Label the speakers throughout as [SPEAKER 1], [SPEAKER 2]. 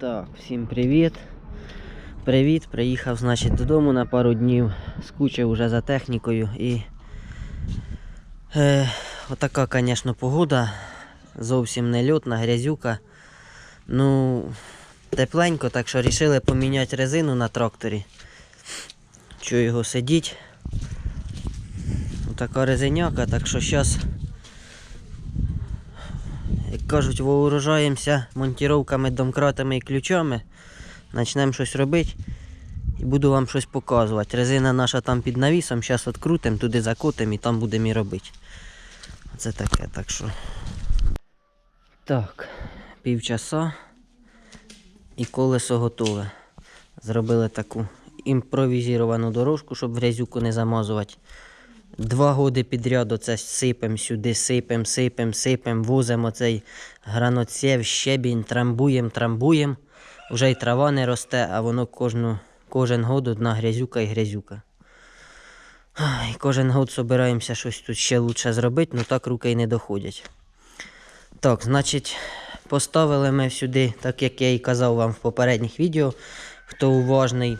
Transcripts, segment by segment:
[SPEAKER 1] Так, всім привіт. Привіт, приїхав, значить, додому на пару днів, скучив уже за технікою і е, отака, звісно, погода. Зовсім не льотна, грязюка. Ну, тепленько, так що вирішили поміняти резину на тракторі. Що його сидіть. Така резиняка, так що зараз, як кажуть, вооружаємося монтіровками, домкратами і ключами. Почнемо щось робити і буду вам щось показувати. Резина наша там під навісом, зараз відкрутимо, туди закотимо і там будемо і робити. Це таке, так що. Так, півчаса і колесо готове. Зробили таку імпровізовану дорожку, щоб грязюку не замазувати. Два годи підряд оце сипем сюди, сипем, сипем, сипем, возимо цей граноцев, щебінь, трамбуєм, трамбуєм. Вже й трава не росте, а воно кожну, кожен год одна грязюка і грязюка. Ай, кожен год собираємося щось тут ще лучше зробити, але так руки й не доходять. Так, значить, поставили ми сюди, так як я і казав вам в попередніх відео, хто уважний,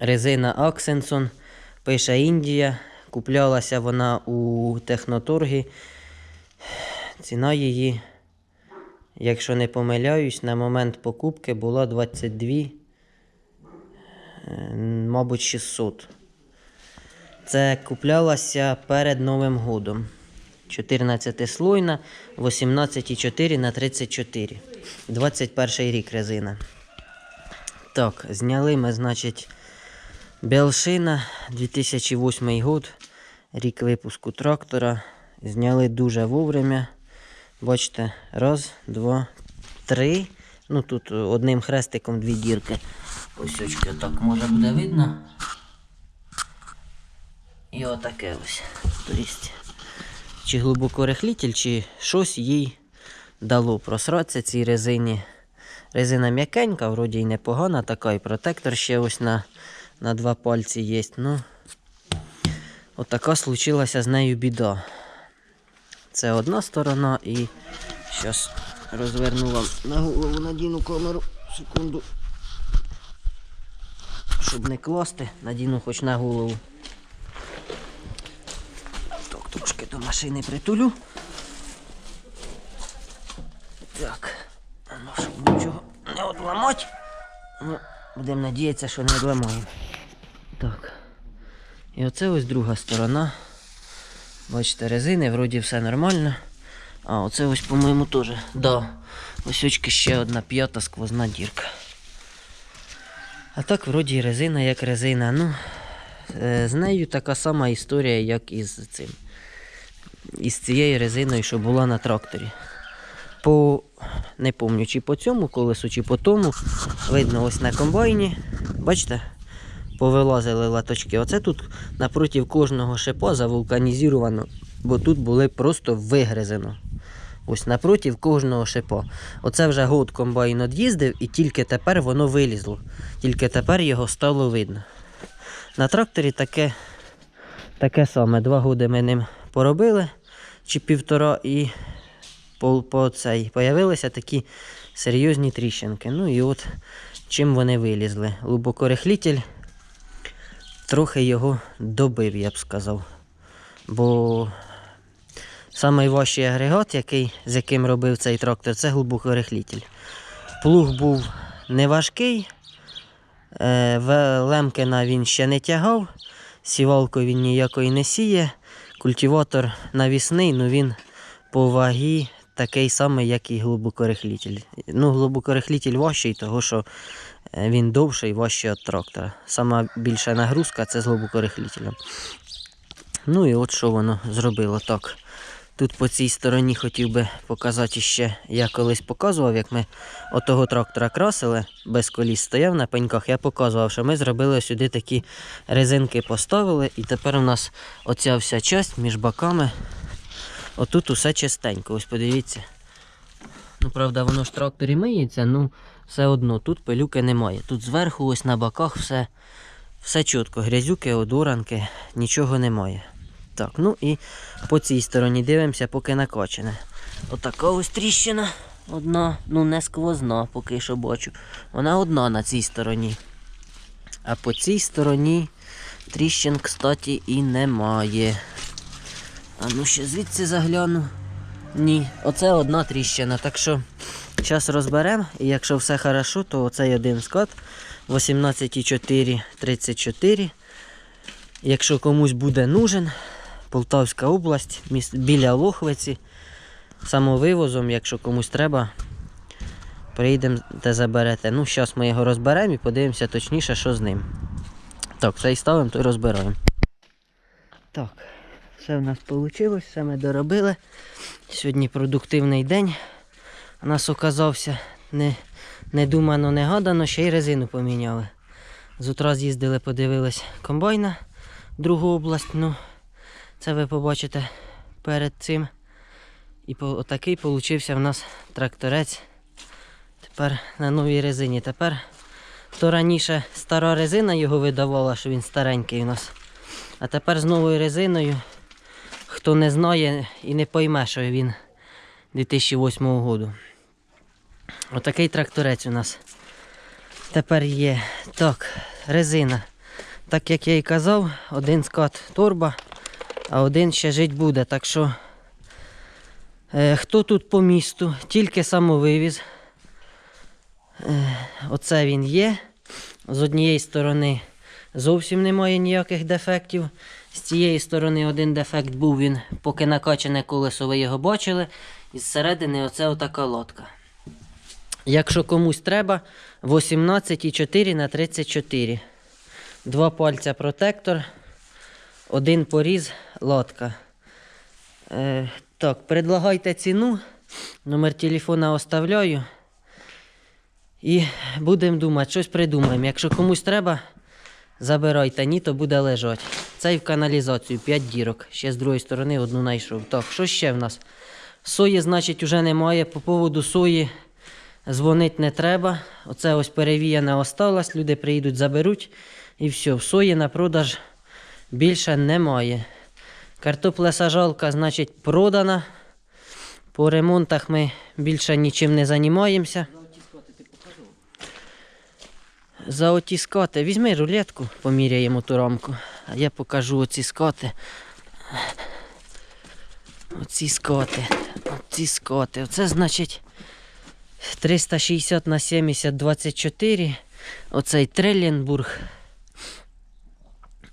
[SPEAKER 1] резина Аксенсон, пише Індія. Куплялася вона у техноторгі. Ціна її, якщо не помиляюсь, на момент покупки була 22, е, мабуть, 600. Це куплялася перед Новим годом. 14 слойна, 18,4 на 34. 21 рік резина. Так, зняли ми, значить, Белшина, 2008 год, рік випуску трактора. Зняли дуже вовремя. Бачите, раз, два, три. Ну тут одним хрестиком дві дірки. Ось очки так може буде видно. І отаке ось. Тобто, чи глибокорихлітель, чи щось їй дало просратися цій резині. Резина м'якенька, вроді й непогана, така і протектор ще ось на, на два пальці є. Ну, отака случилася з нею біда. Це одна сторона і зараз розверну вам на голову надіну камеру. Секунду. Щоб не класти, надіну хоч на голову. Так, трошки до машини притулю. Так. Ну, щоб нічого не одламати. Ну, будемо надіятися, що не одламаємо. І оце ось друга сторона. Бачите, резини, вроді все нормально. А оце ось, по-моєму, теж. Да. Ось очки ще одна п'ята сквозна дірка. А так, вроді резина як резина. Ну, е, з нею така сама історія, як і з цим. Із цією резиною, що була на тракторі. По, не пам'ятаю, чи по цьому колесу, чи по тому. Видно, ось на комбайні. Бачите? Повилазили латочки. Оце тут напроти кожного шипа завулканізовано, бо тут були просто вигризено. Ось напроти кожного шипа. Оце вже год комбайн од'їздив і тільки тепер воно вилізло. Тільки тепер його стало видно. На тракторі таке, таке саме. Два роки ми ним поробили, чи півтора, і по, по цей, появилися такі серйозні тріщинки. Ну і от чим вони вилізли. Глибокорихлітель трохи його добив, я б сказав. Бо найважчий агрегат, який, з яким робив цей трактор, це глибокорихлітель. Плуг був не важкий, е, Лемкена він ще не тягав, сівалку він ніякої не сіє. Культиватор навісний, ну він по вагі такий самий, як і глибокорихлітель. Ну, глибокорихлітель важчий, того що він довший, важчий від трактора. Сама більша нагрузка це з глибокорихлітелем. Ну і от що воно зробило так. Тут по цій стороні хотів би показати ще, я колись показував, як ми отого трактора красили, без коліс стояв на пеньках. Я показував, що ми зробили сюди такі резинки, поставили, і тепер у нас оця вся часть між боками. Отут усе чистенько. Ось подивіться. Ну, правда, воно ж в тракторі миється, ну все одно тут пилюки немає. Тут зверху, ось на боках все, все чітко. Грязюки, одоранки, нічого немає. Так, ну і по цій стороні дивимося, поки накочене. Отака ось тріщина одна, ну не сквозна, поки що бачу. Вона одна на цій стороні. А по цій стороні тріщин, кстати, і немає. А ну ще звідси загляну. Ні, оце одна тріщина. Так що зараз розберемо. І якщо все хорошо, то оцей один скат 18,4 34. Якщо комусь буде нужен, Полтавська область, міс- біля Лохвиці, самовивозом, якщо комусь треба, приїдемо та заберете. Ну, зараз ми його розберемо і подивимося точніше, що з ним. Так, цей ставимо, то й розбираємо. Так, все в нас вийшло, все ми доробили. Сьогодні продуктивний день. У нас оказався не, не думано, не гадано, ще й резину поміняли. З утра з'їздили, подивились комбайна другу область. Ну, це ви побачите перед цим. І отакий получився в нас тракторець. Тепер на новій резині. Тепер то раніше стара резина його видавала, що він старенький у нас. А тепер з новою резиною, хто не знає і не пойме, що він 2008 року. Отакий тракторець у нас тепер є. Так, резина. Так як я і казав, один скат торба, а один ще жить буде. Так що е, хто тут по місту, тільки самовивіз. Е, оце він є. З однієї сторони зовсім немає ніяких дефектів. З цієї сторони один дефект був він, поки накачане колесо ви його бачили. І зсередини оце отака лодка. Якщо комусь треба, 18,4 на 34. Два пальця протектор, один поріз, лодка. Е, так, предлагайте ціну. Номер телефона оставляю. І будемо думати, щось придумаємо. Якщо комусь треба, забирайте, ні, то буде лежати. Цей в каналізацію, 5 дірок. Ще з другої сторони одну знайшов. Так, що ще в нас? Сої, значить, вже немає. По поводу сої дзвонити не треба. Оце ось перевіяна осталась. Люди приїдуть, заберуть. І все, в сої на продаж більше немає. Картоплесажалка, значить, продана. По ремонтах ми більше нічим не займаємося. За оті скоти. Візьми рулетку, поміряємо ту рамку. А я покажу оці скоти. Оці скоти. Оці скоти. Оце значить 360 на 70 24. Оцей Трелленбург.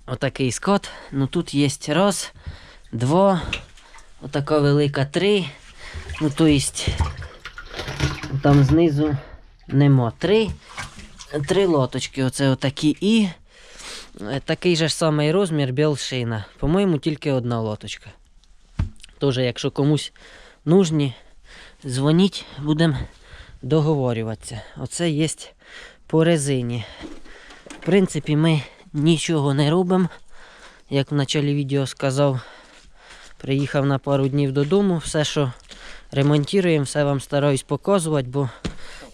[SPEAKER 1] Отакий скот. Ну тут є раз, два, отака велика три. Ну то есть там знизу нема три. Три лоточки, оце отакі і е, такий же самий розмір білшина. По-моєму, тільки одна лоточка. Тож, якщо комусь нужні, дзвоніть, будемо договорюватися. Оце є по резині. В принципі, ми нічого не робимо. Як в началі відео сказав, приїхав на пару днів додому. Все, що ремонтуємо, все вам стараюсь показувати, бо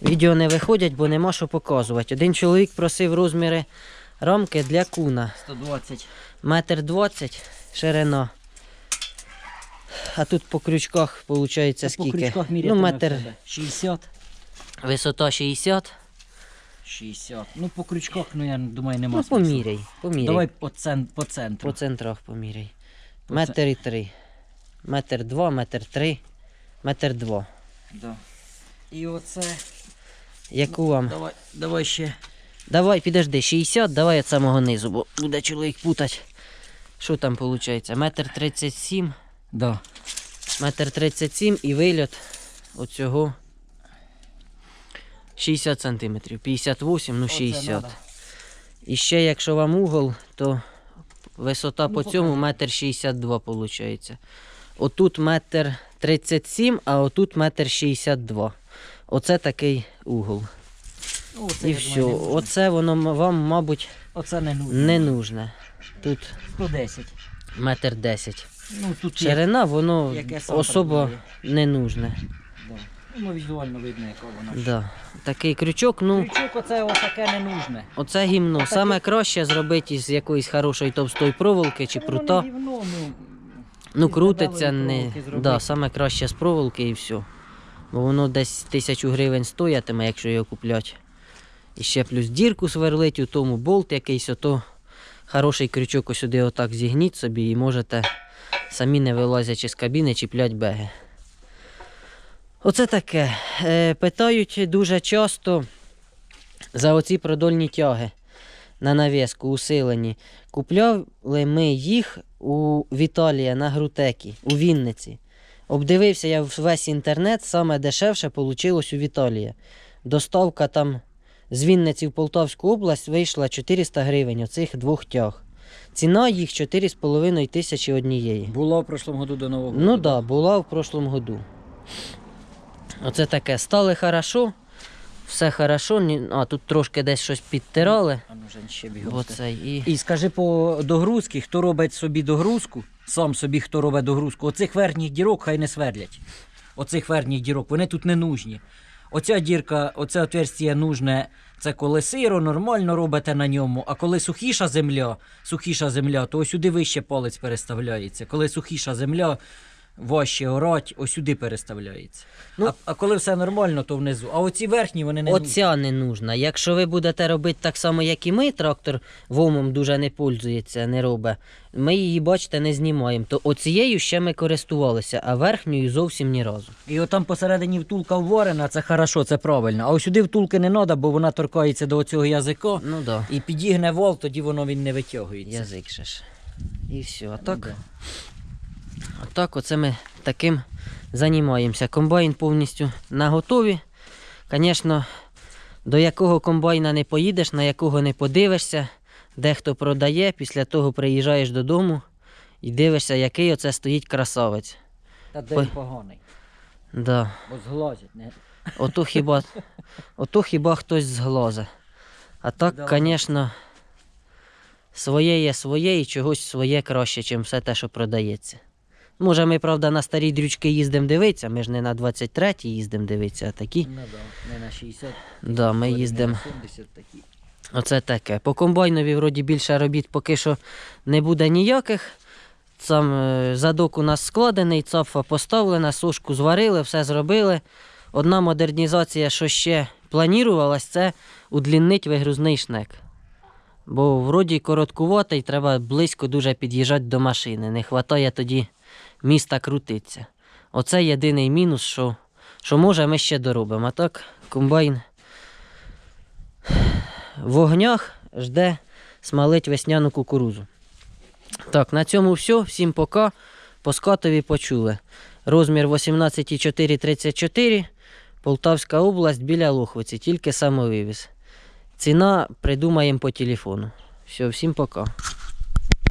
[SPEAKER 1] відео не виходять, бо нема що показувати. Один чоловік просив розміри рамки для куна.
[SPEAKER 2] 120.
[SPEAKER 1] Метр двадцять ширина. А тут по крючках виходить
[SPEAKER 2] По
[SPEAKER 1] скільки?
[SPEAKER 2] крючках
[SPEAKER 1] ну, метр
[SPEAKER 2] 60.
[SPEAKER 1] висота 60.
[SPEAKER 2] 60. Ну, по крючках, ну я думаю, нема
[SPEAKER 1] Ну, поміряй, поміряй.
[SPEAKER 2] Давай по, цен, по центру.
[SPEAKER 1] По центрах поміряй.
[SPEAKER 2] По
[SPEAKER 1] Метр і три. Метр два, метр три, метр два.
[SPEAKER 2] Да. І оце.
[SPEAKER 1] Яку вам?
[SPEAKER 2] Давай, давай ще.
[SPEAKER 1] Давай, підожди, 60, давай від самого низу, бо буде чоловік путать. Що там виходить? Метр 37,
[SPEAKER 2] Да.
[SPEAKER 1] метр 37 і вильот оцього 60 сантиметрів. 58, ну
[SPEAKER 2] Оце
[SPEAKER 1] 60. І ще якщо вам угол, то висота
[SPEAKER 2] Ну,
[SPEAKER 1] по цьому метр 62 виходить. Отут метр 37, а отут метр 62. Оце такий угол.
[SPEAKER 2] Ну, оце,
[SPEAKER 1] І все.
[SPEAKER 2] думаю.
[SPEAKER 1] Оце воно вам, мабуть,
[SPEAKER 2] Оце не нужно.
[SPEAKER 1] не нужне. Тут
[SPEAKER 2] 110.
[SPEAKER 1] метр 10.
[SPEAKER 2] Ну, тут є.
[SPEAKER 1] Ширина, воно
[SPEAKER 2] Яке сам
[SPEAKER 1] особо не нужне.
[SPEAKER 2] Да. Ну, візуально видно, яка вона.
[SPEAKER 1] Да. Такий крючок, ну,
[SPEAKER 2] Крючок оце ось таке не нужне.
[SPEAKER 1] оце гімно. Саме краще зробити із якоїсь хорошої товстої проволоки чи прута.
[SPEAKER 2] воно ну,
[SPEAKER 1] Ну, крутиться не. Да, саме краще з проволоки і все. Бо воно десь тисячу гривень стоятиме, якщо його купляти. І ще плюс дірку сверлить, у тому болт якийсь, ото хороший крючок сюди отак зігніть собі і можете самі не вилазячи з кабіни чіплять беги. Оце таке. Е, питають дуже часто за оці продольні тяги на навіску усилені. Купляли ми їх у Віталія на Грутекі у Вінниці. Обдивився я весь інтернет, саме дешевше вийшло у Віталія. Доставка там з Вінниці в Полтавську область вийшла 400 гривень оцих двох тяг. Ціна їх 4,5 тисячі однієї.
[SPEAKER 2] Була в прошлому году до Нового
[SPEAKER 1] Ну так, да, була в прошлому году. Оце таке. Стали хорошо, все хорошо. ні- А тут трошки десь щось підтирали.
[SPEAKER 2] А ну, Жень, ще бігом.
[SPEAKER 1] Оце і.
[SPEAKER 2] І скажи по догрузки, хто робить собі догрузку, сам собі хто робить догрузку, оцих верхніх дірок хай не сверлять. Оцих верхніх дірок, вони тут не нужні. Оця дірка, оце отверстие нужне, це коли сиро, нормально робите на ньому. А коли сухіша земля, сухіша земля, то ось сюди вище палець переставляється. Коли сухіша земля, важче орать, ось сюди переставляється.
[SPEAKER 1] Ну,
[SPEAKER 2] а, а коли все нормально, то внизу. А оці верхні вони не.
[SPEAKER 1] Оця не нужна. Якщо ви будете робити так само, як і ми, трактор вомом дуже не пользується, не робить. Ми її, бачите, не знімаємо. То оцією ще ми користувалися, а верхньою зовсім ні разу.
[SPEAKER 2] І отам посередині втулка вварена, це хорошо, це правильно. А ось сюди втулки не треба, бо вона торкається до цього язика
[SPEAKER 1] Ну да.
[SPEAKER 2] і підігне вол, тоді воно він не витягується.
[SPEAKER 1] язик же ж. І все. А
[SPEAKER 2] Ну, да.
[SPEAKER 1] А так оце ми таким займаємося. Комбайн повністю наготові. Звісно, до якого комбайна не поїдеш, на якого не подивишся, дехто продає, після того приїжджаєш додому і дивишся, який оце стоїть красавець.
[SPEAKER 2] Та де
[SPEAKER 1] Ой.
[SPEAKER 2] він поганий,
[SPEAKER 1] Да.
[SPEAKER 2] бо зглазять. Не?
[SPEAKER 1] Ото хіба, ото хіба хтось зглозе. А так, звісно, своє є своє і чогось своє краще, ніж все те, що продається. Може, ми, правда, на старі дрючки їздимо дивитися, ми ж не на 23 й їздимо дивитися, а такі.
[SPEAKER 2] Ну, да, не на 60.
[SPEAKER 1] Да, ми їздимо.
[SPEAKER 2] 70 такі.
[SPEAKER 1] Оце таке. По комбайнові вроді більше робіт поки що не буде ніяких. Сам е, задок у нас складений, цапфа поставлена, сушку зварили, все зробили. Одна модернізація, що ще планувалась, це удліннить вигрузний шнек. Бо вроді короткуватий, треба близько дуже під'їжджати до машини. Не вистачає тоді міста крутиться. Оце єдиний мінус, що, що може ми ще доробимо. А так, комбайн в огнях жде смалить весняну кукурузу. Так, на цьому все. Всім пока. По скатові почули. Розмір 18,434. Полтавська область біля Лохвиці, тільки самовивіз. Ціна придумаємо по телефону. Все, всім пока.